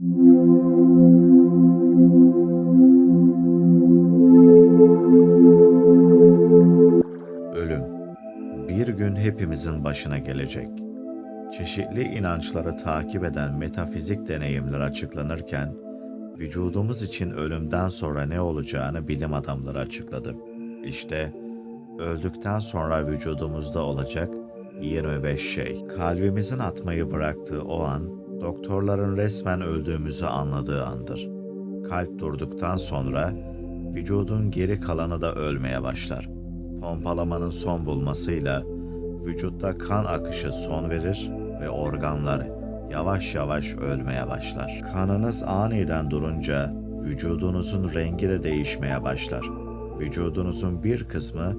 Ölüm bir gün hepimizin başına gelecek. Çeşitli inançları takip eden metafizik deneyimler açıklanırken, vücudumuz için ölümden sonra ne olacağını bilim adamları açıkladı. İşte öldükten sonra vücudumuzda olacak 25 şey. Kalbimizin atmayı bıraktığı o an, doktorların resmen öldüğümüzü anladığı andır. Kalp durduktan sonra vücudun geri kalanı da ölmeye başlar. Pompalamanın son bulmasıyla vücutta kan akışı son verir ve organlar yavaş yavaş ölmeye başlar. Kanınız aniden durunca vücudunuzun rengi de değişmeye başlar. Vücudunuzun bir kısmı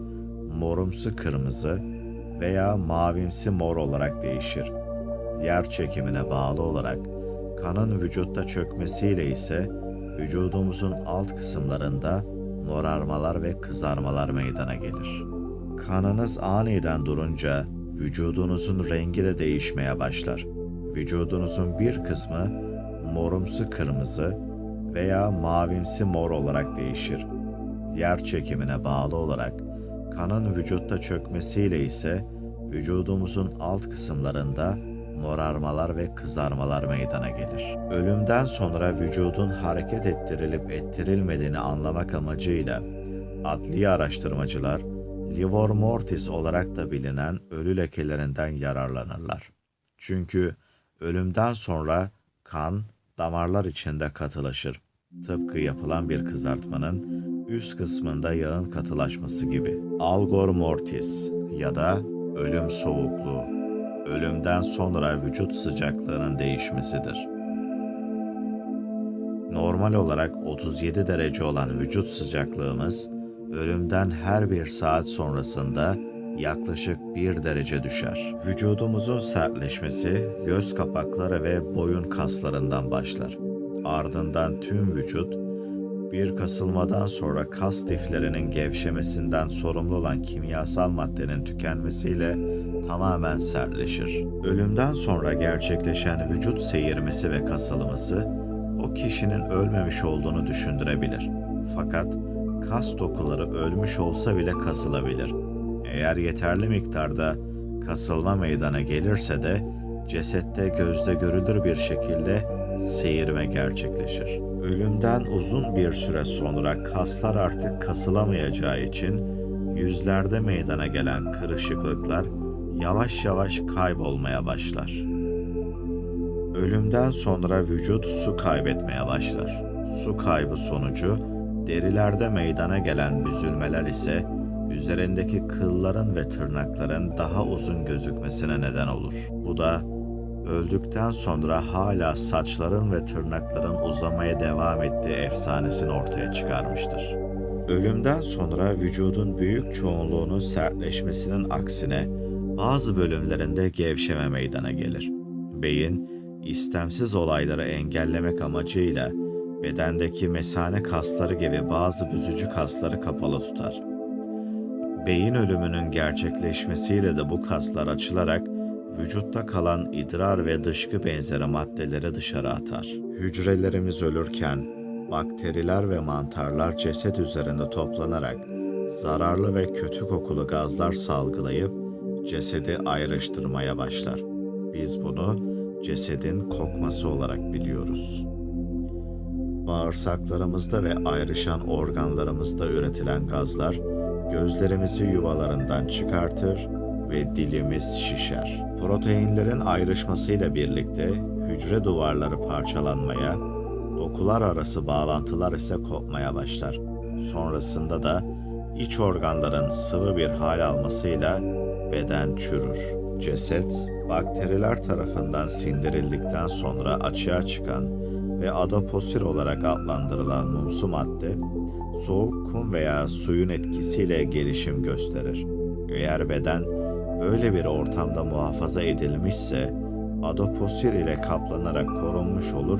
morumsu kırmızı veya mavimsi mor olarak değişir. Yer çekimine bağlı olarak kanın vücutta çökmesiyle ise vücudumuzun alt kısımlarında morarmalar ve kızarmalar meydana gelir. Kanınız aniden durunca vücudunuzun rengi de değişmeye başlar. Vücudunuzun bir kısmı morumsu kırmızı veya mavimsi mor olarak değişir. Yer çekimine bağlı olarak kanın vücutta çökmesiyle ise vücudumuzun alt kısımlarında morarmalar ve kızarmalar meydana gelir. Ölümden sonra vücudun hareket ettirilip ettirilmediğini anlamak amacıyla adli araştırmacılar livor mortis olarak da bilinen ölü lekelerinden yararlanırlar. Çünkü ölümden sonra kan damarlar içinde katılaşır. Tıpkı yapılan bir kızartmanın üst kısmında yağın katılaşması gibi. Algor mortis ya da ölüm soğukluğu ölümden sonra vücut sıcaklığının değişmesidir. Normal olarak 37 derece olan vücut sıcaklığımız ölümden her bir saat sonrasında yaklaşık 1 derece düşer. Vücudumuzun sertleşmesi göz kapakları ve boyun kaslarından başlar. Ardından tüm vücut bir kasılmadan sonra kas liflerinin gevşemesinden sorumlu olan kimyasal maddenin tükenmesiyle tamamen sertleşir. Ölümden sonra gerçekleşen vücut seyirmesi ve kasılması o kişinin ölmemiş olduğunu düşündürebilir. Fakat kas dokuları ölmüş olsa bile kasılabilir. Eğer yeterli miktarda kasılma meydana gelirse de cesette gözde görülür bir şekilde seyirme gerçekleşir. Ölümden uzun bir süre sonra kaslar artık kasılamayacağı için yüzlerde meydana gelen kırışıklıklar yavaş yavaş kaybolmaya başlar. Ölümden sonra vücut su kaybetmeye başlar. Su kaybı sonucu derilerde meydana gelen büzülmeler ise üzerindeki kılların ve tırnakların daha uzun gözükmesine neden olur. Bu da öldükten sonra hala saçların ve tırnakların uzamaya devam ettiği efsanesini ortaya çıkarmıştır. Ölümden sonra vücudun büyük çoğunluğunun sertleşmesinin aksine bazı bölümlerinde gevşeme meydana gelir. Beyin, istemsiz olayları engellemek amacıyla bedendeki mesane kasları gibi bazı büzücü kasları kapalı tutar. Beyin ölümünün gerçekleşmesiyle de bu kaslar açılarak vücutta kalan idrar ve dışkı benzeri maddeleri dışarı atar. Hücrelerimiz ölürken bakteriler ve mantarlar ceset üzerinde toplanarak zararlı ve kötü kokulu gazlar salgılayıp cesedi ayrıştırmaya başlar. Biz bunu cesedin kokması olarak biliyoruz. Bağırsaklarımızda ve ayrışan organlarımızda üretilen gazlar gözlerimizi yuvalarından çıkartır ve dilimiz şişer. Proteinlerin ayrışmasıyla birlikte hücre duvarları parçalanmaya, dokular arası bağlantılar ise kopmaya başlar. Sonrasında da iç organların sıvı bir hal almasıyla beden çürür. Ceset, bakteriler tarafından sindirildikten sonra açığa çıkan ve adoposir olarak adlandırılan mumsu madde, soğuk kum veya suyun etkisiyle gelişim gösterir. Eğer beden böyle bir ortamda muhafaza edilmişse, adoposir ile kaplanarak korunmuş olur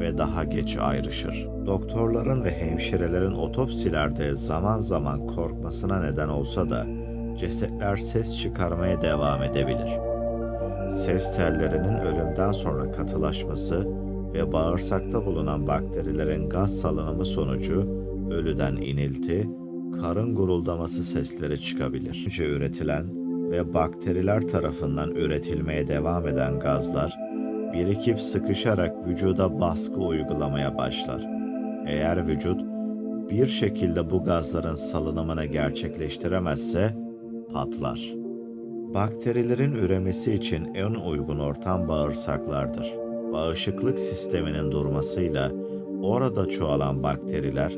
ve daha geç ayrışır. Doktorların ve hemşirelerin otopsilerde zaman zaman korkmasına neden olsa da cesetler ses çıkarmaya devam edebilir. Ses tellerinin ölümden sonra katılaşması ve bağırsakta bulunan bakterilerin gaz salınımı sonucu ölüden inilti, karın guruldaması sesleri çıkabilir. Önce üretilen ve bakteriler tarafından üretilmeye devam eden gazlar birikip sıkışarak vücuda baskı uygulamaya başlar. Eğer vücut bir şekilde bu gazların salınımını gerçekleştiremezse patlar. Bakterilerin üremesi için en uygun ortam bağırsaklardır. Bağışıklık sisteminin durmasıyla orada çoğalan bakteriler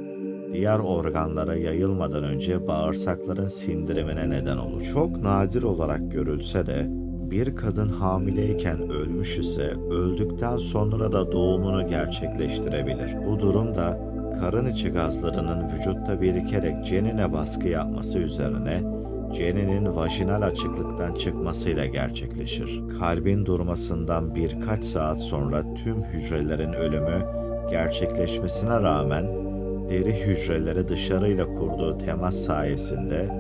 diğer organlara yayılmadan önce bağırsakların sindirimine neden olur. Çok nadir olarak görülse de bir kadın hamileyken ölmüş ise öldükten sonra da doğumunu gerçekleştirebilir. Bu durumda karın içi gazlarının vücutta birikerek cenine baskı yapması üzerine ceninin vajinal açıklıktan çıkmasıyla gerçekleşir. Kalbin durmasından birkaç saat sonra tüm hücrelerin ölümü gerçekleşmesine rağmen deri hücreleri dışarıyla kurduğu temas sayesinde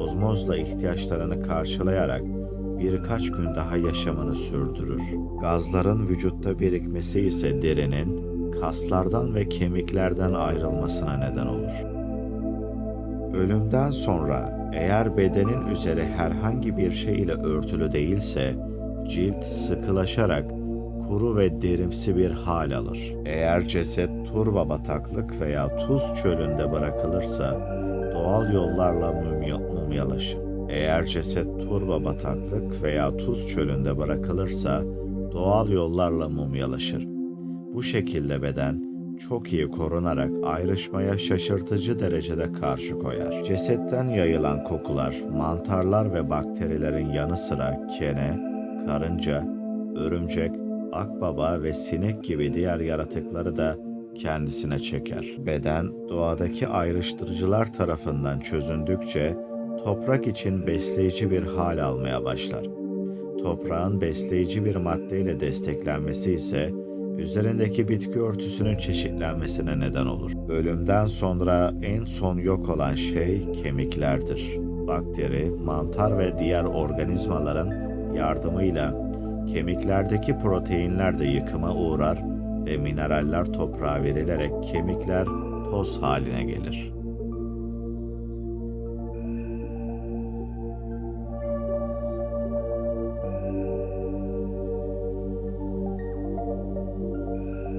ozmozla ihtiyaçlarını karşılayarak birkaç gün daha yaşamını sürdürür. Gazların vücutta birikmesi ise derinin kaslardan ve kemiklerden ayrılmasına neden olur. Ölümden sonra eğer bedenin üzeri herhangi bir şey ile örtülü değilse cilt sıkılaşarak kuru ve derimsi bir hal alır. Eğer ceset turba bataklık veya tuz çölünde bırakılırsa doğal yollarla mumya, mumyalaşır. Eğer ceset turba bataklık veya tuz çölünde bırakılırsa doğal yollarla mumyalaşır. Bu şekilde beden çok iyi korunarak ayrışmaya şaşırtıcı derecede karşı koyar. Cesetten yayılan kokular, mantarlar ve bakterilerin yanı sıra kene, karınca, örümcek, akbaba ve sinek gibi diğer yaratıkları da kendisine çeker. Beden doğadaki ayrıştırıcılar tarafından çözündükçe toprak için besleyici bir hal almaya başlar. Toprağın besleyici bir maddeyle desteklenmesi ise üzerindeki bitki örtüsünün çeşitlenmesine neden olur. Ölümden sonra en son yok olan şey kemiklerdir. Bakteri, mantar ve diğer organizmaların yardımıyla kemiklerdeki proteinler de yıkıma uğrar ve mineraller toprağa verilerek kemikler toz haline gelir.